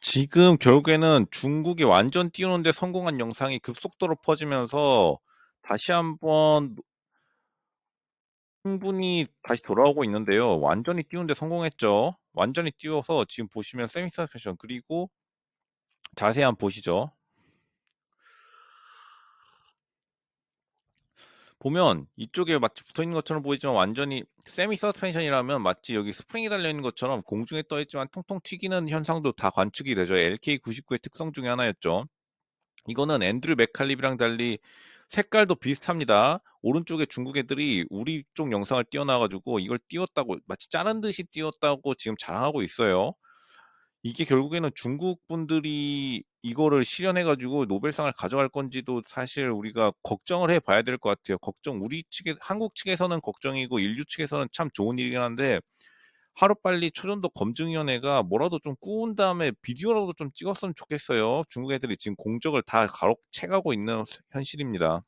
지금 결국에는 중국이 완전 띄우는 데 성공한 영상이 급속도로 퍼지면서 다시 한번 충분히 다시 돌아오고 있는데요. 완전히 띄우는 데 성공했죠. 완전히 띄워서 지금 보시면 세미 서스펜션 그리고 자세히 한번 보시죠. 보면 이쪽에 마치 붙어 있는 것처럼 보이지만 완전히 세미 서스펜션이라면 마치 여기 스프링이 달려 있는 것처럼 공중에 떠 있지만 통통 튀기는 현상도 다 관측이 되죠. LK99의 특성 중에 하나였죠. 이거는 앤드류 맥칼립이랑 달리 색깔도 비슷합니다. 오른쪽에 중국 애들이 우리 쪽 영상을 띄워놔가지고 이걸 띄웠다고 마치 자른 듯이 띄웠다고 지금 자랑하고 있어요. 이게 결국에는 중국 분들이 이거를 실현해 가지고 노벨상을 가져갈 건지도 사실 우리가 걱정을 해 봐야 될 것 같아요. 걱정 우리 측에 한국 측에서는 걱정이고 인류 측에서는 참 좋은 일이긴 한데 하루빨리 초전도 검증위원회가 뭐라도 좀 꾸은 다음에 비디오라도 좀 찍었으면 좋겠어요. 중국 애들이 지금 공적을 다 가로채 가고 있는 현실입니다.